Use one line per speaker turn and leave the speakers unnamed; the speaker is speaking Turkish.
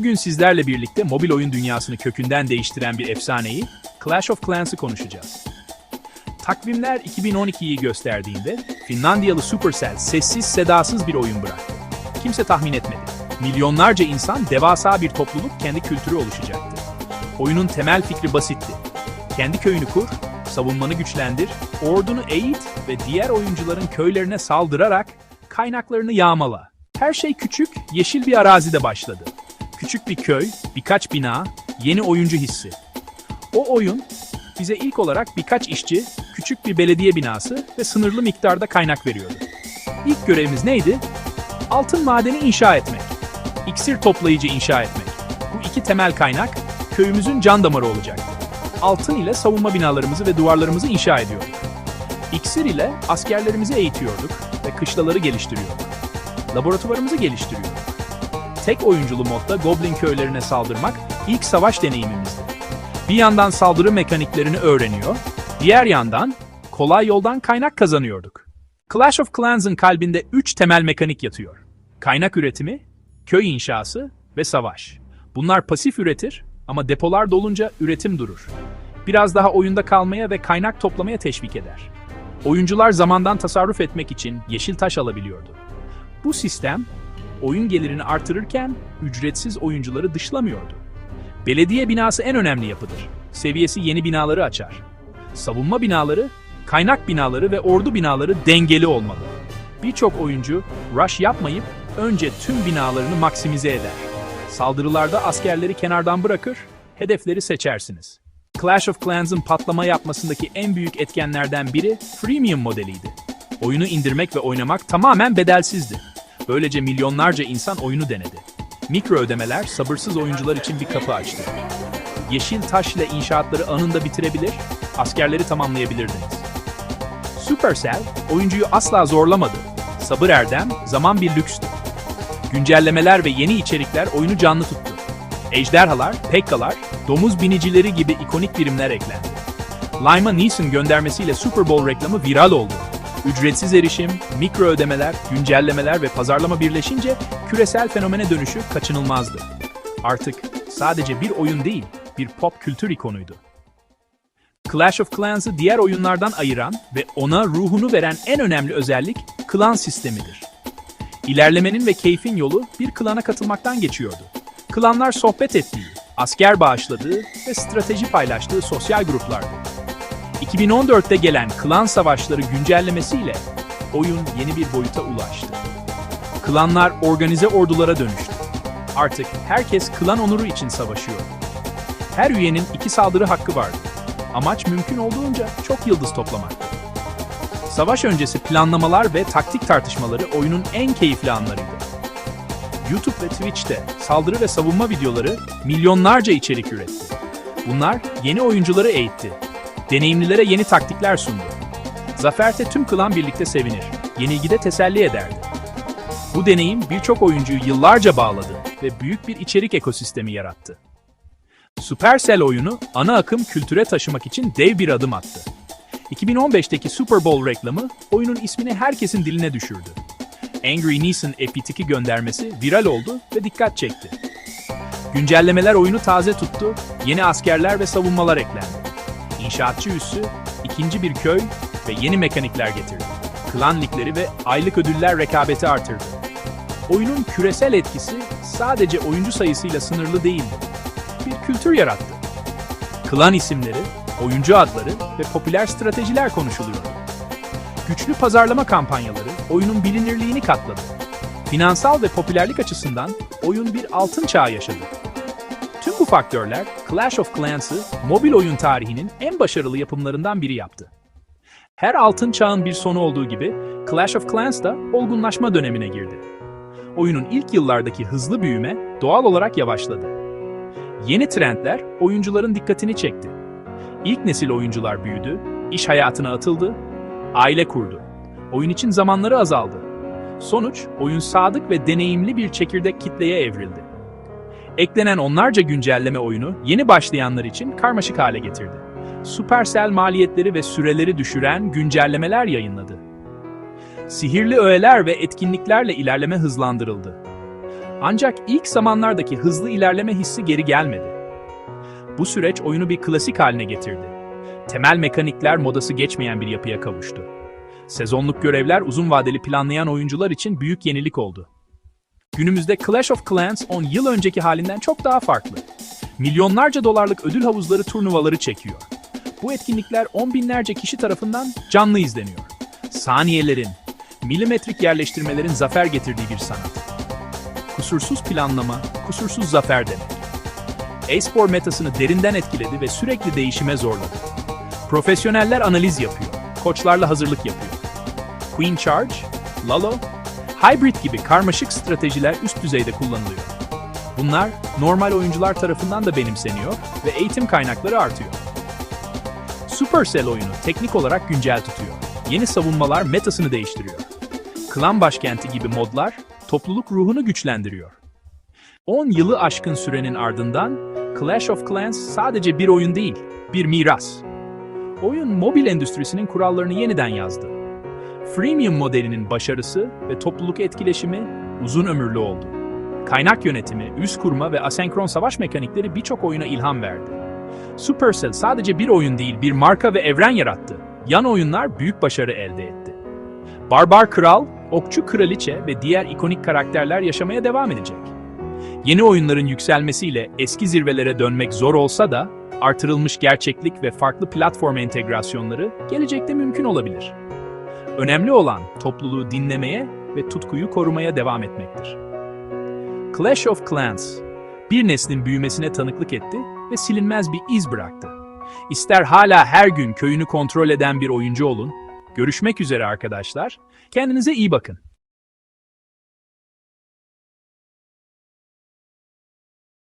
Bugün sizlerle birlikte mobil oyun dünyasını kökünden değiştiren bir efsaneyi Clash of Clans'ı konuşacağız. Takvimler 2012'yi gösterdiğinde Finlandiyalı Supercell sessiz sedasız bir oyun bıraktı. Kimse tahmin etmedi. Milyonlarca insan devasa bir topluluk kendi kültürü oluşacaktı. Oyunun temel fikri basitti. Kendi köyünü kur, savunmanı güçlendir, ordunu eğit ve diğer oyuncuların köylerine saldırarak kaynaklarını yağmala. Her şey küçük, yeşil bir arazide başladı. Küçük bir köy, birkaç bina, yeni oyuncu hissi. O oyun bize ilk olarak birkaç işçi, küçük bir belediye binası ve sınırlı miktarda kaynak veriyordu. İlk görevimiz neydi? Altın madeni inşa etmek. İksir toplayıcı inşa etmek. Bu iki temel kaynak köyümüzün can damarı olacaktı. Altın ile savunma binalarımızı ve duvarlarımızı inşa ediyorduk. İksir ile askerlerimizi eğitiyorduk ve kışlaları geliştiriyorduk. Laboratuvarımızı geliştiriyorduk. Tek oyunculu modda Goblin köylerine saldırmak ilk savaş deneyimimizdi. Bir yandan saldırı mekaniklerini öğreniyor, diğer yandan kolay yoldan kaynak kazanıyorduk. Clash of Clans'ın kalbinde üç temel mekanik yatıyor. Kaynak üretimi, köy inşası ve savaş. Bunlar pasif üretir ama depolar dolunca üretim durur. Biraz daha oyunda kalmaya ve kaynak toplamaya teşvik eder. Oyuncular zamandan tasarruf etmek için yeşil taş alabiliyordu. Bu sistem oyun gelirini artırırken ücretsiz oyuncuları dışlamıyordu. Belediye binası en önemli yapıdır. Seviyesi yeni binaları açar. Savunma binaları, kaynak binaları ve ordu binaları dengeli olmalı. Birçok oyuncu rush yapmayıp önce tüm binalarını maksimize eder. Saldırılarda askerleri kenardan bırakır, hedefleri seçersiniz. Clash of Clans'ın patlama yapmasındaki en büyük etkenlerden biri freemium modeliydi. Oyunu indirmek ve oynamak tamamen bedelsizdi. Böylece milyonlarca insan oyunu denedi. Mikro ödemeler sabırsız oyuncular için bir kapı açtı. Yeşil taş ile inşaatları anında bitirebilir, askerleri tamamlayabilirdiniz. Supercell, oyuncuyu asla zorlamadı. Sabır erdem, zaman bir lükstü. Güncellemeler ve yeni içerikler oyunu canlı tuttu. Ejderhalar, pekkalar, domuz binicileri gibi ikonik birimler eklendi. Lima Neeson göndermesiyle Super Bowl reklamı viral oldu. Ücretsiz erişim, mikro ödemeler, güncellemeler ve pazarlama birleşince küresel fenomene dönüşü kaçınılmazdı. Artık sadece bir oyun değil, bir pop kültür ikonuydu. Clash of Clans'ı diğer oyunlardan ayıran ve ona ruhunu veren en önemli özellik klan sistemidir. İlerlemenin ve keyfin yolu bir klana katılmaktan geçiyordu. Klanlar sohbet ettiği, asker bağışladığı ve strateji paylaştığı sosyal gruplardı. 2014'te gelen Klan Savaşları güncellemesiyle oyun yeni bir boyuta ulaştı. Klanlar organize ordulara dönüştü. Artık herkes klan onuru için savaşıyordu. Her üyenin iki saldırı hakkı vardı. Amaç mümkün olduğunca çok yıldız toplamaktı. Savaş öncesi planlamalar ve taktik tartışmaları oyunun en keyifli anlarıydı. YouTube ve Twitch'te saldırı ve savunma videoları milyonlarca içerik üretti. Bunlar yeni oyuncuları eğitti. Deneyimlilere yeni taktikler sundu. Zaferte tüm klan birlikte sevinir, yenilgide teselli ederdi. Bu deneyim birçok oyuncuyu yıllarca bağladı ve büyük bir içerik ekosistemi yarattı. Supercell oyunu ana akım kültüre taşımak için dev bir adım attı. 2015'teki Super Bowl reklamı oyunun ismini herkesin diline düşürdü. Angry Neeson epitiki göndermesi viral oldu ve dikkat çekti. Güncellemeler oyunu taze tuttu, yeni askerler ve savunmalar eklendi. İnşaatçı üssü, ikinci bir köy ve yeni mekanikler getirdi. Klan ligleri ve aylık ödüller rekabeti artırdı. Oyunun küresel etkisi sadece oyuncu sayısıyla sınırlı değildi. Bir kültür yarattı. Klan isimleri, oyuncu adları ve popüler stratejiler konuşuluyordu. Güçlü pazarlama kampanyaları oyunun bilinirliğini katladı. Finansal ve popülerlik açısından oyun bir altın çağı yaşadı. Faktörler Clash of Clans'ı mobil oyun tarihinin en başarılı yapımlarından biri yaptı. Her altın çağın bir sonu olduğu gibi Clash of Clans da olgunlaşma dönemine girdi. Oyunun ilk yıllardaki hızlı büyüme doğal olarak yavaşladı. Yeni trendler oyuncuların dikkatini çekti. İlk nesil oyuncular büyüdü, iş hayatına atıldı, aile kurdu. Oyun için zamanları azaldı. Sonuç, oyun sadık ve deneyimli bir çekirdek kitleye evrildi. Eklenen onlarca güncelleme oyunu yeni başlayanlar için karmaşık hale getirdi. Supercell maliyetleri ve süreleri düşüren güncellemeler yayınladı. Sihirli öğeler ve etkinliklerle ilerleme hızlandırıldı. Ancak ilk zamanlardaki hızlı ilerleme hissi geri gelmedi. Bu süreç oyunu bir klasik haline getirdi. Temel mekanikler modası geçmeyen bir yapıya kavuştu. Sezonluk görevler uzun vadeli planlayan oyuncular için büyük yenilik oldu. Günümüzde Clash of Clans 10 yıl önceki halinden çok daha farklı. Milyonlarca dolarlık ödül havuzları turnuvaları çekiyor. Bu etkinlikler on binlerce kişi tarafından canlı izleniyor. Saniyelerin, milimetrik yerleştirmelerin zafer getirdiği bir sanat. Kusursuz planlama, kusursuz zafer demek. E-spor metasını derinden etkiledi ve sürekli değişime zorladı. Profesyoneller analiz yapıyor, koçlarla hazırlık yapıyor. Queen Charge, Lalo, Hybrid gibi karmaşık stratejiler üst düzeyde kullanılıyor. Bunlar normal oyuncular tarafından da benimseniyor ve eğitim kaynakları artıyor. Supercell oyunu teknik olarak güncel tutuyor. Yeni savunmalar metasını değiştiriyor. Klan başkenti gibi modlar topluluk ruhunu güçlendiriyor. 10 yılı aşkın sürenin ardından Clash of Clans sadece bir oyun değil, bir miras. Oyun mobil endüstrisinin kurallarını yeniden yazdı. Freemium modelinin başarısı ve topluluk etkileşimi uzun ömürlü oldu. Kaynak yönetimi, üst kurma ve asenkron savaş mekanikleri birçok oyuna ilham verdi. Supercell sadece bir oyun değil, bir marka ve evren yarattı. Yan oyunlar büyük başarı elde etti. Barbar Kral, Okçu Kraliçe ve diğer ikonik karakterler yaşamaya devam edecek. Yeni oyunların yükselmesiyle eski zirvelere dönmek zor olsa da artırılmış gerçeklik ve farklı platform entegrasyonları gelecekte mümkün olabilir. Önemli olan topluluğu dinlemeye ve tutkuyu korumaya devam etmektir. Clash of Clans, bir neslin büyümesine tanıklık etti ve silinmez bir iz bıraktı. İster hala her gün köyünü kontrol eden bir oyuncu olun, görüşmek üzere arkadaşlar, kendinize iyi bakın.